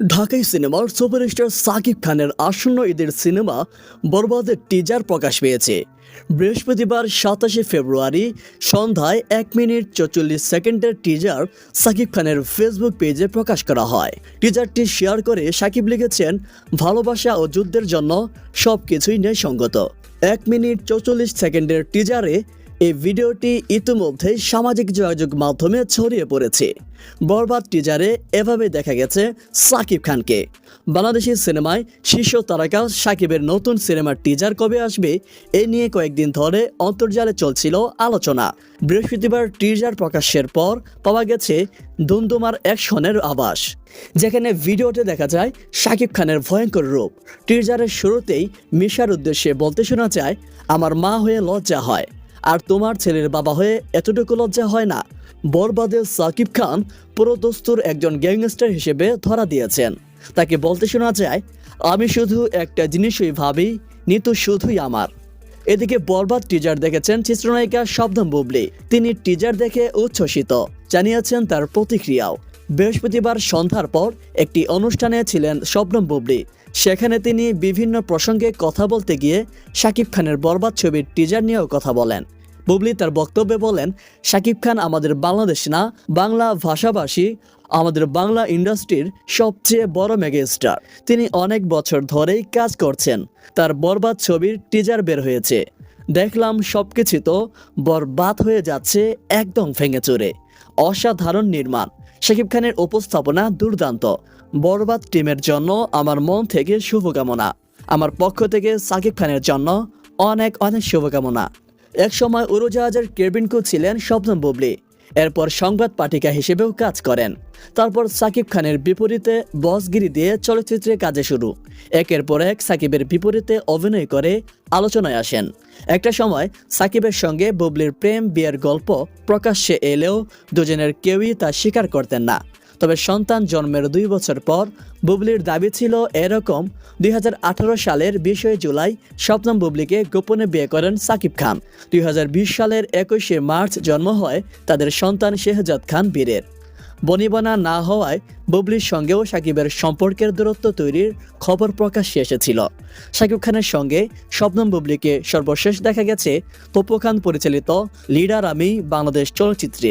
ঢাকাই সিনেমার সুপারস্টার সাকিব খানের আসন্ন ঈদের সিনেমা বরবাদের টিজার প্রকাশ পেয়েছে। বৃহস্পতিবার সাতাশে ফেব্রুয়ারি সন্ধ্যায় এক মিনিট চৌচল্লিশ সেকেন্ডের টিজার সাকিব খানের ফেসবুক পেজে প্রকাশ করা হয়। টিজারটি শেয়ার করে সাকিব লিখেছেন, ভালোবাসা ও যুদ্ধের জন্য সব কিছুই ন্যায়সঙ্গত। এক মিনিট চৌচল্লিশ সেকেন্ডের টিজারে এই ভিডিওটি ইতিমধ্যেই সামাজিক যোগাযোগ মাধ্যমে ছড়িয়ে পড়েছে। বরবাদ টিজারে এভাবে দেখা গেছে সাকিব খানকে। বাংলাদেশি সিনেমায় শীর্ষ তারকা সাকিবের নতুন সিনেমার টিজার কবে আসবে, এ নিয়ে কয়েকদিন ধরে অন্তর্জালে চলছিল আলোচনা। বৃহস্পতিবার টিজার প্রকাশের পর পাওয়া গেছে দুমদুমার অ্যাকশনের আভাস যেখানে ভিডিওতে দেখা যায় সাকিব খানের ভয়ঙ্কর রূপ। টিজারের শুরুতেই মিশার উদ্দেশ্যে বলতে শোনা যায়, আমার মা হয়ে লজ্জা হয়। আর তোমার ছেলের বাবা হয়ে এতটুকু লজ্জা হয় না। বরবাদে সাকিব খান পুরোদস্তুর একজন গ্যাংস্টার হিসেবে ধরা দিয়েছেন। তাকে বলতে শোনা যায়, আমি শুধু একটা জিনিসই ভাবি, নিতু শুধুই আমার। এদিকে বরবাদ টিজার দেখেছেন চিত্রনায়িকা শব্দম বুবলি। তিনি টিজার দেখে উচ্ছ্বসিত, জানিয়েছেন তার প্রতিক্রিয়াও। বৃহস্পতিবার সন্ধ্যার পর একটি অনুষ্ঠানে ছিলেন শবনম বুবলি। সেখানে তিনি বিভিন্ন প্রসঙ্গে কথা বলতে গিয়ে শাকিব খানের বরবাদ ছবির টিজার নিয়েও কথা বলেন। বুবলি তার বক্তব্যে বলেন, শাকিব খান আমাদের বাংলাদেশ না, বাংলা ভাষাভাষী, আমাদের বাংলা ইন্ডাস্ট্রির সবচেয়ে বড় মেগাস্টার। তিনি অনেক বছর ধরেই কাজ করছেন। তার বরবাদ ছবির টিজার বের হয়েছে। দেখলাম সব কিছু তো বরবাদ হয়ে যাচ্ছে একদম ভেঙে চুরে। অসাধারণ নির্মাণ। শাকিব খানের উপস্থাপনা দুর্দান্ত। বরবাদ টিমের জন্য আমার মন থেকে শুভকামনা। আমার পক্ষ থেকে সাকিব খানের জন্য অনেক অনেক শুভকামনা। একসময় উড়োজাহাজের কেবিন ক্রু ছিলেন স্বপ্ন বুবলি। এরপর সংবাদ পাঠিকা হিসেবেও কাজ করেন। তারপর সাকিব খানের বিপরীতে বসগিরি দিয়ে চলচ্চিত্রে কাজে শুরু। একের পর এক সাকিবের বিপরীতে অভিনয় করে আলোচনায় আসেন। একটা সময় সাকিবের সঙ্গে বুবলির প্রেম বিয়ের গল্প প্রকাশ্যে এলেও দুজনের কেউই তা স্বীকার করতেন না। তবে সন্তান জন্মের দুই বছর পর বুবলির দাবি ছিল এরকম দুই হাজার আঠারো সালের বিশে জুলাই স্বপ্নম বুবলিকে গোপনে বিয়ে করেন সাকিব খান। দুই হাজার বিশ সালের একুশে মার্চ জন্ম হয় তাদের সন্তান শেহজাদ খান বীরের। বনিবনা না হওয়ায় বুবলির সঙ্গেও সাকিবের সম্পর্কের দূরত্ব তৈরির খবর প্রকাশ্যে এসেছিল। সাকিব খানের সঙ্গে স্বপ্নম বুবলিকে সর্বশেষ দেখা গেছে পপু খান পরিচালিত লিডার আমি বাংলাদেশ চলচ্চিত্রে।